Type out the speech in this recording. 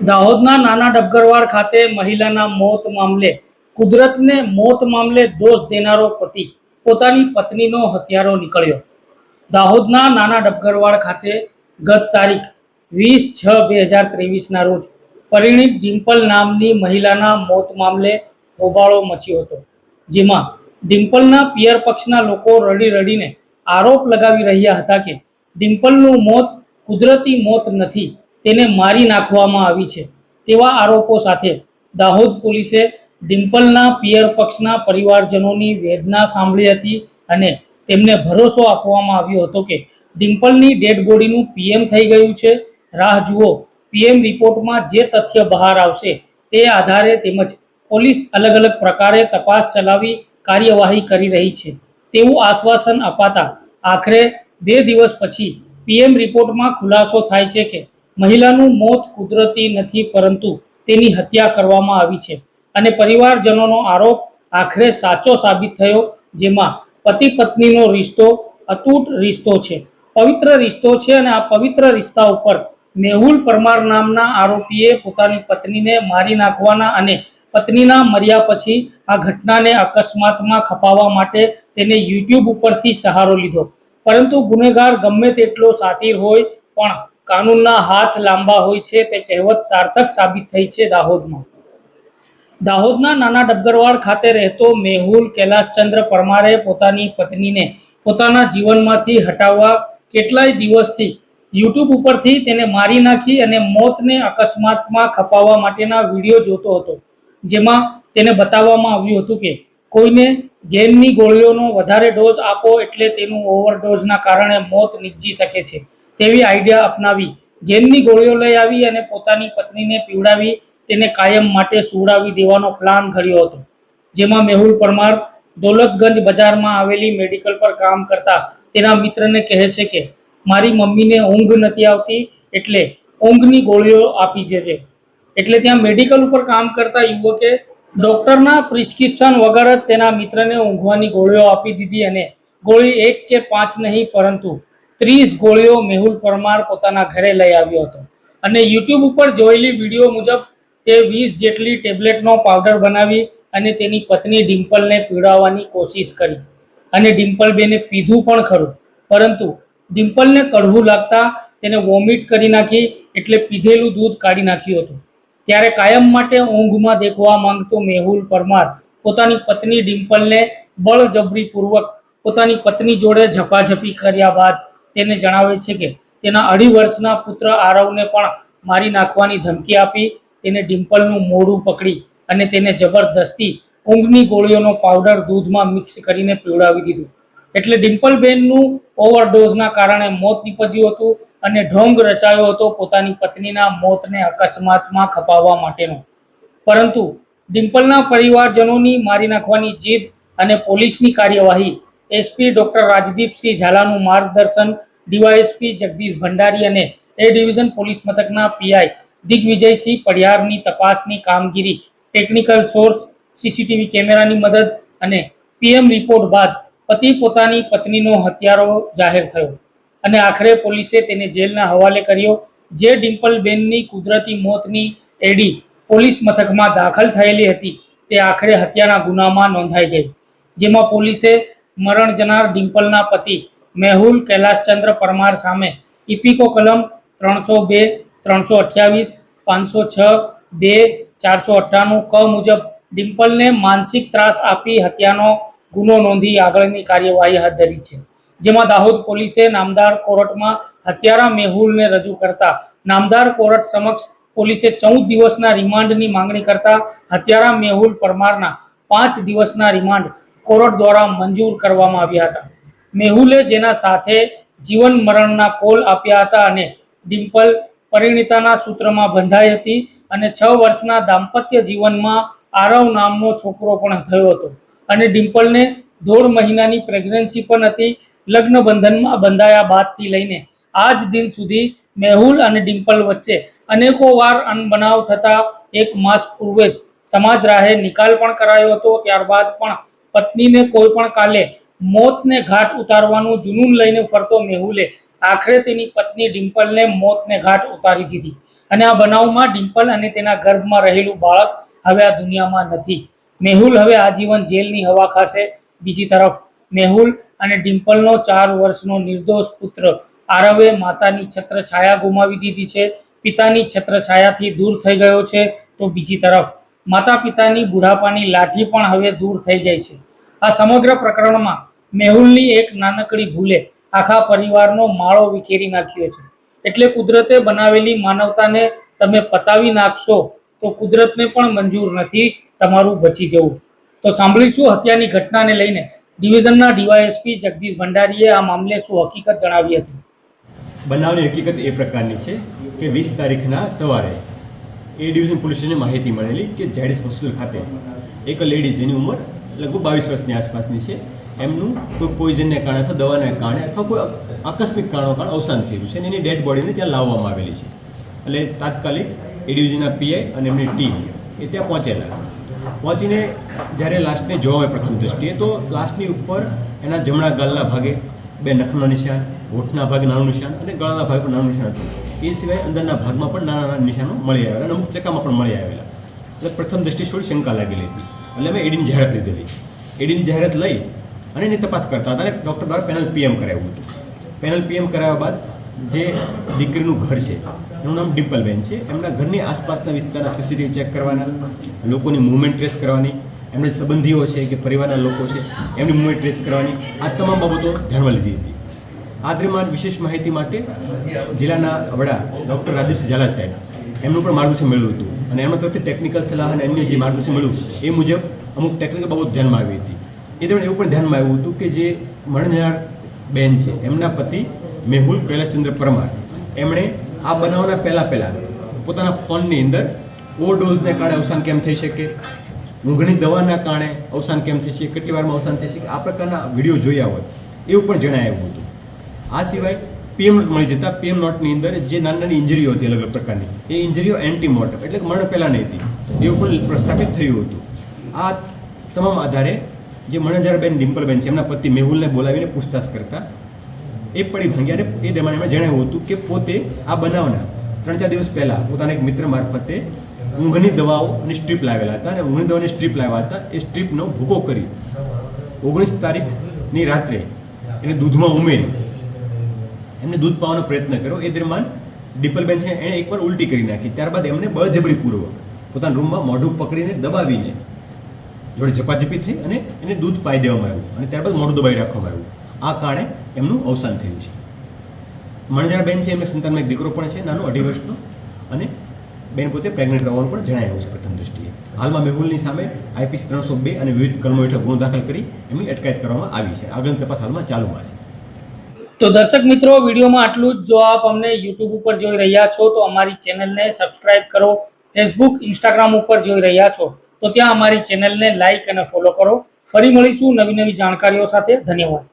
દાહોદના નાના ડબગરવાડ ખાતે મહિલાના મોત મામલે, કુદરતને મોત મામલે દોષ દેનારો પતિ, પોતાની પત્નીનો હત્યારો નીકળ્યો. દાહોદના નાના ડબગરવાડ ખાતે ગત તારીખ વીસ છ બે હજાર ત્રેવીસના રોજ પરિણીત ડિમ્પલ નામની મહિલાના મોત મામલે હોબાળો મચ્યો હતો, જેમાં ડિમ્પલના પિયર પક્ષના લોકો રડી રડીને આરોપ લગાવી રહ્યા હતા કે, ડિમ્પલનું મોત કુદરતી મોત નથી તેને મારી નાખવામાં આવી છે. તેવા આરોપો સાથે દાહોદ પોલીસે ડિમ્પલના પિયર પક્ષના પરિવારજનોની વેદના સાંભળી હતી અને તેમને ભરોસો આપવામાં આવ્યો હતો કે ડિમ્પલની ડેડ બોડીનું પીએમ થઈ ગયું છે. રાહ જુઓ. પીએમ રિપોર્ટમાં જે તથ્ય બહાર આવશે તે આધારે તેમજ પોલીસ અલગ અલગ પ્રકારે તપાસ ચલાવી કાર્યવાહી કરી રહી છે. તેવું આશ્વાસન અપાતા આખરે બે દિવસ પછી પીએમ રિપોર્ટમાં ખુલાસો થાય છે કે મહિલાનું મોત કુદરતી નથી, પરંતુ તેની હત્યા કરવામાં આવી છે. અને પરિવારજનોનો આરોપ આખરે સાચો સાબિત થયો, જેમાં પતિ પત્નીનો રિશ્તો અતૂટ રિશ્તો છે. પવિત્ર રિશ્તો છે અને આ પવિત્ર રિશ્તા ઉપર મેહુલ પરમાર નામના આરોપીએ પોતાની પત્નીને મારી નાખવાના અને પત્નીના મર્યા પછી આ ઘટનાને અકસ્માતમાં ખપાવવા માટે તેને યુટ્યુબ ઉપરથી સહારો લીધો. પરંતુ ગુનેગાર ગમે તેટલો સાતીર હોય, પણ કાનૂનના હાથ લાંબા હોય છે તે કહેવત સાર્થક સાબિત થઈ છે દાહોદમાં. દાહોદના નાના ડબગરવાડ ખાતે રહેતો મેહુલ કૈલાશચંદ્ર પરમારે પોતાની પત્નીને પોતાના જીવનમાંથી હટાવવા કેટલાય દિવસથી યુટ્યુબ ઉપરથી તેને મારી નાખી અને મોતને અકસ્માતમાં ખપાવવા માટેના વીડિયો જોતો હતો, જેમાં તેને બતાવવામાં આવ્યું હતું કે કોઈને ગેમની ગોળીઓનો વધારે ડોઝ આપો એટલે તેનું ઓવરડોઝના કારણે મોત નીપજી શકે છે. તેવી આઈડિયા અપનાવી, જેમની ગોળીઓ લઈ આવી અને પોતાની પત્નીને પીવડાવી, તેને કાયમ માટે સુવડાવી દેવાનો પ્લાન ઘડ્યો હતો. જેમાં મેહુલ પરમાર દોલતગંજ બજારમાં આવેલી મેડિકલ પર કામ કરતા તેના મિત્રને કહે છે કે, મારી મમ્મીને ઊંઘ નથી આવતી એટલે ઊંઘની ગોળીઓ આપી જશે એટલે ત્યાં મેડિકલ ઉપર કામ કરતા યુવકે ડૉક્ટરના પ્રિસ્ક્રિપ્શન વગર જ તેના મિત્રને ઊંઘવાની ગોળીઓ આપી દીધી અને ગોળી એક કે પાંચ નહીં પરંતુ ત્રીસ ગોળીઓ મેહુલ પરમાર પોતાના ઘરે લઈ આવ્યો હતો. અને યુટ્યુબ ઉપર જોયેલી વીડિયો મુજબ તે વીસ જેટલી ટેબ્લેટનો પાવડર બનાવી અને તેની પત્ની ડિમ્પલને પીવડાવવાની કોશિશ કરી. અને ડિમ્પલબેને પીધું પણ ખરું. પરંતુ ડિમ્પલને કડવું લાગતા તેને વોમિટ કરી નાખી એટલે પીધેલું દૂધ કાઢી નાખ્યું હતું. ત્યારે કાયમ માટે ઊંઘમાં દેખવા માંગતો મેહુલ પરમાર પોતાની પત્ની ડિમ્પલને બળજબરીપૂર્વક પોતાની પત્ની જોડે ઝપાઝપી કર્યા બાદ તેને જણાવે છે કે તેના અઢી વર્ષના પુત્ર આરવને પણ મારી નાખવાની ધમકી આપી, તેને ડિમ્પલનું મોડું પકડી અને તેને જબરદસ્તી ઊંઘની ગોળીઓનો પાવડર દૂધમાં મિક્સ કરીને પીવડાવી દીધું. એટલે ડિમ્પલબેનનું ઓવરડોઝના કારણે મોત નીપજ્યું હતું અને ઢોંગ રચાયો હતો પોતાની પત્નીના મોતને અકસ્માતમાં ખપાવવા માટેનો. પરંતુ ડિમ્પલના પરિવારજનોની મારી નાખવાની જીદ અને પોલીસની કાર્યવાહી એસપી ડોક્ટર રાજદીપસિંહ ઝાલાનું માર્ગદર્શન ડીવાયએસપી જગદીશ ભંડારી અને એ ડિવિઝન પોલીસ મથકના પીઆઈ દિગ્વિજયસિંહ પડિયારની તપાસની કામગીરી, ટેકનિકલ સોર્સ, સીસીટીવી કેમેરાની મદદ અને પીએમ રિપોર્ટ બાદ પતિ પોતાની પત્નીનો હત્યારો જાહેર થયો. અને આખરે પોલીસે તેને જેલના હવાલે કર્યો, જે ડિમ્પલબેનની કુદરતી મોતની એડી પોલીસ મથકમાં દાખલ થયેલી હતી, તે આખરે હત્યાના ગુનામાં નોંધાઈ ગઈ. જેમાં પોલીસે મરણ જનાર ડિમ્પલના પતિ મેહુલ કૈલાશચંદ્ર પરમાર સામે, ઇપિકો કલમ ત્રણસો બે, ત્રણસો અઠ્યાવીસ, પાંચસો છ, બે, ચારસો અઠ્ઠાણું, ક મુજબ ડિમ્પલને માનસિક ત્રાસ આપી હત્યાનો ગુનો નોંધી આગળની કાર્યવાહી હાથ ધરી છે. જેમાં દાહોદ પોલીસે નામદાર કોર્ટમાં હત્યારા મેહુલને રજૂ કરતા નામદાર કોર્ટ સમક્ષ પોલીસે ચૌદ દિવસના રિમાન્ડની માંગણી કરતા હત્યારા મેહુલ પરમારના પાંચ દિવસના રિમાન્ડ કોર્ટ દ્વારા મંજૂર કરવામાં આવ્યા હતા. મેહુલે જેના સાથે જીવન મરણના કોલ આપ્યા હતા અને ડિમ્પલ પરિણીતાના સૂત્રમાં બંધાઈ હતી અને છ વર્ષના દાંપત્ય જીવનમાં આરવ નામનો છોકરો પણ થયો હતો. અને ડિમ્પલને દોઢ મહિનાની પ્રેગ્નન્સી પણ હતી. લગ્ન બંધનમાં બંધાયા બાદથી લઈને આજ દિન સુધી મેહુલ અને ડિમ્પલ વચ્ચે અનેકો વાર અનબનાવ થતા એક માસ પૂર્વે જ સમાજ રાહે નિકાલ પણ કરાયો હતો. ત્યારબાદ પણ પત્નીને કોઈ પણ કાલે મોતને ઘાટ ઉતારવાનું જુનૂન લઈને ફરતો મેહુલે આખરે તેની પત્ની ડિમ્પલને મોતને ઘાટ ઉતારી દીધી. અને આ બનાવમાં ડિમ્પલ અને તેના ગર્ભમાં રહેલું બાળક હવે આ દુનિયામાં નથી. મેહુલ હવે આજીવન જેલની હવા ખાશે. બીજી તરફ, મેહુલ અને ડિમ્પલનો ચાર વર્ષનો નિર્દોષ પુત્ર આરવે માતાની છત્રછાયા ગુમાવી દીધી છે. પિતાની છત્રછાયાથી દૂર થઈ ગયો છે. તો બીજી તરફ માતા પિતાની બુઢાપાની લાઠી પણ હવે દૂર થઈ ગઈ છે. આ સમગ્ર પ્રકરણમાં મેહુલની એક નાનકડી ભૂલે આખા પરિવારનો માળો વિખેરી નાખ્યો છે. એટલે કુદરતે બનાવેલી માનવતાને તમે પતાવી નાખશો તો કુદરતને પણ મંજૂર નથી, તમારું બચી જવું. તો સાંભળીશું હત્યાની ઘટનાને લઈને ડિવિઝનના ડીવાયએસપી જગદીશ ભંડારીએ આ મામલે શું હકીકત જણાવી હતી? બનાવની હકીકત એ પ્રકારની છે કે વીસ તારીખના સવારે એ ડિવિઝન પોલીસને માહિતી મળેલી કે જેડીસ હોસ્પિટલ ખાતે એક લેડી જેની ઉંમર લગભગ બાવીસ વર્ષની આસપાસની છે. એમનું કોઈ પોઈઝનને કારણે અથવા દવાને કારણે અથવા કોઈ આકસ્મિક કારણો કારણે અવસાન થયેલું છે અને એની ડેડ બોડીને ત્યાં લાવવામાં આવેલી છે. એટલે તાત્કાલિક એડીયુજીના પીઆઈ અને એમની ટીમ એ ત્યાં પહોંચેલા. પહોંચીને જ્યારે લાસ્ટને જોવા હોય પ્રથમ દૃષ્ટિએ તો લાસ્ટની ઉપર એના જમણા ગાલના ભાગે બે નખના નિશાન, હોઠના ભાગે નાનું નિશાન અને ગળાના ભાગે પણ નાનું નિશાન હતું. એ સિવાય અંદરના ભાગમાં પણ નાના નાના નિશાનો મળી આવેલા અને અમુક ચકામાં પણ મળી આવેલા. એટલે પ્રથમ દૃષ્ટિએ થોડી શંકા લાગેલી હતી. એટલે અમે એડીની જાહેરાત લીધેલી. એડીની જાહેરાત લઈ અને એની તપાસ કરતા હતા. અને ડૉક્ટર દ્વારા પેનલ પીએમ કરાવ્યું હતું. પેનલ પીએમ કરાવ્યા બાદ જે દીકરીનું ઘર છે, એનું નામ ડિમ્પલબેન છે. એમના ઘરની આસપાસના વિસ્તારના સીસીટીવી ચેક કરવાના, લોકોની મૂવમેન્ટ ટ્રેસ કરવાની, એમના સંબંધીઓ છે કે પરિવારના લોકો છે, એમની મૂવમેન્ટ ટ્રેસ કરવાની, આ તમામ બાબતો ધ્યાનમાં લીધી હતી. આ દરમિયાન વિશેષ માહિતી માટે જિલ્લાના વડા ડૉક્ટર રાજીવસિંહ ઝાલા સાહેબ એમનું પણ માર્ગદર્શન મળ્યું હતું. અને એમના તરફથી ટેકનિકલ સલાહ અને અન્ય જે માર્ગદર્શન મળ્યું, એ મુજબ અમુક ટેકનિકલ બાબત ધ્યાનમાં આવી હતી. એ દરમિયાન એવું પણ ધ્યાનમાં આવ્યું હતું કે જે મણનાર બેન છે, એમના પતિ મેહુલ કૈલાસચંદ્ર પરમાર, એમણે આ બનાવના પહેલાં પહેલાં પોતાના ફોનની અંદર ઓવરડોઝને કારણે અવસાન કેમ થઈ શકે, ઊંઘની દવાના કારણે અવસાન કેમ થઈ શકે, કેટલી વારમાં અવસાન થઈ શકે, આ પ્રકારના વીડિયો જોયા હોય એવું પણ જણાવ્યું હતું. આ સિવાય પીએમ નોટ મળી જતા પીએમ નોટની અંદર જે નાની નાની ઇન્જરીઓ હતી અલગ અલગ પ્રકારની, એ ઇન્જરીઓ એન્ટીમોર્ટમ એટલે કે મરણ નહીં હતી, એવું પણ પ્રસ્થાપિત થયું હતું. આ તમામ આધારે જે મણજારબેન ડિમ્પલબેન છે, એમના પતિ મેહુલને બોલાવીને પૂછતાછ કરતા. એ પડી ભાંગ્યા અને એ દરમિયાન એમણે જણાવ્યું હતું કે પોતે આ બનાવના ત્રણ ચાર દિવસ પહેલાં પોતાના એક મિત્ર મારફતે ઊંઘની દવાઓ અને સ્ટ્રીપ લાવેલા હતા અને ઊંઘની દવાની સ્ટ્રીપ લાવ્યા હતા. એ સ્ટ્રીપનો ભૂકો કરી ઓગણીસ તારીખની રાત્રે એને દૂધમાં ઉમેરી એમને દૂધ પાવાનો પ્રયત્ન કર્યો. એ દરમિયાન ડિપલબેન છે એણે એકવાર ઉલટી કરી નાખી. ત્યારબાદ એમને બળજબરીપૂર્વક પોતાના રૂમમાં મોઢું પકડીને દબાવીને જોડે ઝપાઝપી થઈ અને એને દૂધ પાઈ દેવામાં આવ્યું અને ત્યારબાદ મોઢું દબાઈ રાખવામાં આવ્યું. આ કારણે એમનું અવસાન થયું છે. મણજારા બેન છે, એમને સંતાનમાં એક દીકરો પણ છે, નાનો, અઢી વર્ષનો. અને બેન પોતે પ્રેગ્નન્ટ રહેવાનું પણ જણાવ્યું છે પ્રથમ દૃષ્ટિએ હાલમાં મેહુલની સામે આઈપીસી ત્રણસો બે અને વિવિધ કલમો હેઠળ ગુનો દાખલ કરી એમની અટકાયત કરવામાં આવી છે. આગળની તપાસ હાલમાં ચાલુમાં છે. તો દર્શક મિત્રો, વિડીયોમાં આટલું જ. જો આપ અમને યુટ્યુબ ઉપર જોઈ રહ્યા છો, તો અમારી ચેનલને સબસ્ક્રાઇબ કરો. ફેસબુક ઇન્સ્ટાગ્રામ ઉપર જોઈ રહ્યા છો. તો ત્યાં અમારી ચેનલને લાઇક અને ફોલો કરો. ફરી મળીશું નવી નવી જાણકારીઓ સાથે. ધન્યવાદ.